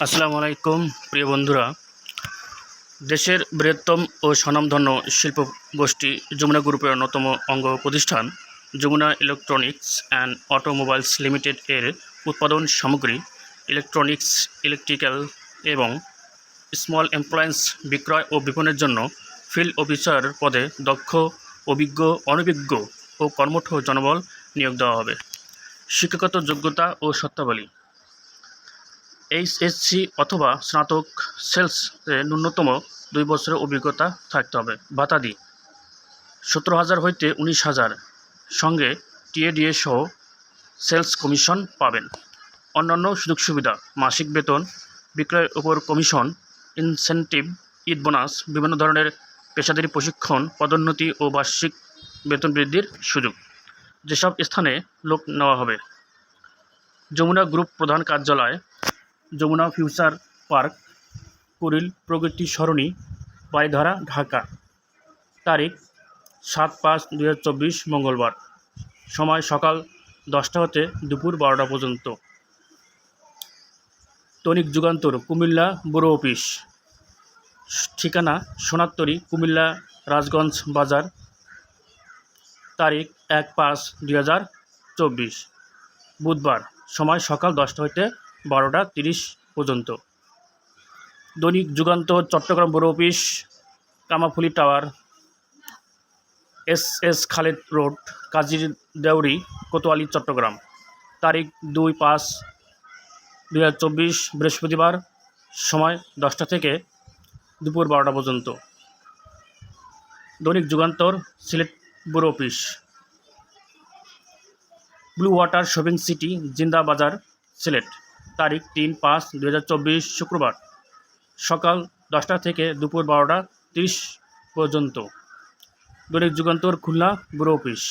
আসসালামু আলাইকুম, প্রিয় বন্ধুরা। দেশের বৃহত্তম ও স্বনামধন্য শিল্প গোষ্ঠী যমুনা গ্রুপের অন্যতম অঙ্গ প্রতিষ্ঠান Jamuna electronics and automobiles limited এর উৎপাদন সামগ্রী, ইলেকট্রনিক্স, ইলেকট্রিক্যাল এবং স্মল এমপ্লয়েন্স বিক্রয় ও বিপণনের জন্য ফিল্ড অফিসার পদে দক্ষ, অভিজ্ঞ, অনভিজ্ঞ ও কর্মঠ জনবল নিয়োগ দেওয়া হবে। শিক্ষাগত যোগ্যতা ও সত্তাবলী। এইচএসসি অথবা স্নাতক সেলসে ন্যূনতম দুই বছরের অভিজ্ঞতা থাকতে হবে। ভাতাদি সতেরো হাজার হইতে উনিশ হাজার। সঙ্গে টিএডিএ সহ সেলস কমিশন পাবেন। অন্যান্য সুযোগ সুবিধা, মাসিক বেতন, বিক্রয়ের উপর কমিশন, ইনসেন্টিভ, ঈদ বোনাস, বিভিন্ন ধরনের পেশাদারি প্রশিক্ষণ, পদোন্নতি ও বার্ষিক বেতন বৃদ্ধির সুযোগ। যেসব স্থানে লোক নেওয়া হবে। যমুনা গ্রুপ প্রধান কার্যালয় যমুনা ফিউচার পার্ক কুড়িল প্রগতি সরণি বাড়িধারা ঢাকা। তারিখ, সাত পাঁচ দু মঙ্গলবার। সময় সকাল দশটা হতে দুপুর বারোটা পর্যন্ত। তনিক যুগান্তর, কুমিল্লা ব্যুরো অফিস। ঠিকানা সোনাত্তরি কুমিল্লা, রাজগঞ্জ বাজার। তারিখ, এক পাঁচ চব্বিশ। বুধবার, সময় সকাল দশটা হইতে বারোটা তিরিশ পর্যন্ত। Dainik Jugantor Chattogram bureau office, Karnaphuli tower, S S Khaled road, Kazir Dewri, Kotwali, Chattogram. তারিখ দুই পাঁচ চব্বিশ, বৃহস্পতিবার, সময় দশটা থেকে দুপুর বারোটা পর্যন্ত। Dainik Jugantor, Sylhet bureau office. Blue water shopping city, Zinda Bazar, Sylhet. তারিখ তিন পাঁচ দু শুক্রবার সকাল দশটা থেকে দুপুর বারোটা তিরিশ পর্যন্ত। Dainik Jugantor Khulna bureau office.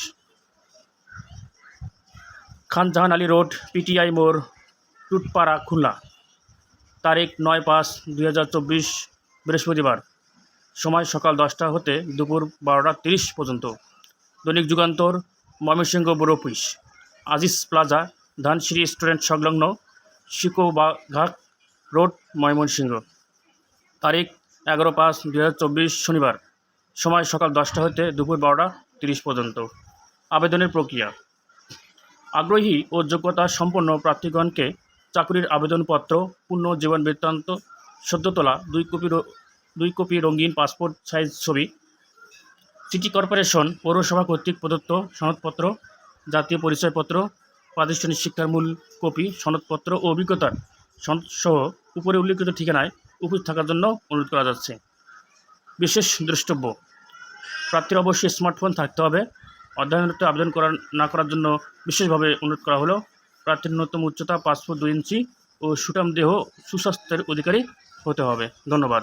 Khan Jahan Ali road, PTI মোড়, টুটপাড়া, খুলনা। তারিখ নয় পাঁচ দুই বৃহস্পতিবার। সময় সকাল দশটা হতে দুপুর বারোটা তিরিশ পর্যন্ত। Dainik Jugantor, Mymensingh bureau office. Aziz plaza, Dhansiri restaurant সংলগ্ন শিকোবাঘাট রোড, ময়মনসিংহ। তারিখ এগারো পাঁচ দু শনিবার। সময় সকাল দশটা হতে দুপুর বারোটা তিরিশ পর্যন্ত। আবেদনের প্রক্রিয়া। আগ্রহী ও যোগ্যতা সম্পন্ন প্রার্থীগণকে চাকরির আবেদনপত্র, পূর্ণ জীবন বৃত্তান্ত সদ্য তোলা দুই কপি দুই কপি রঙিন পাসপোর্ট সাইজ ছবি, সিটি কর্পোরেশন পৌরসভা কর্তৃক প্রদত্ত সনদপত্র, জাতীয় পরিচয়পত্র প্রাতিষ্ঠানিক শিক্ষার মূল কপি, সনদপত্র ও অভিজ্ঞতার সহ উপরে উল্লিখিত ঠিকানায় উপস্থিত থাকার জন্য অনুরোধ করা যাচ্ছে। বিশেষ দ্রষ্টব্য প্রার্থীর অবশ্যই স্মার্টফোন থাকতে হবে। অধ্যয়নরত আবেদন করার না করার জন্য বিশেষভাবে অনুরোধ করা হলো, প্রার্থীর ন্যূনতম উচ্চতা পাঁচ ফুট দুই ইঞ্চি ও সুটাম দেহ সুস্বাস্থ্যের অধিকারী হতে হবে। ধন্যবাদ।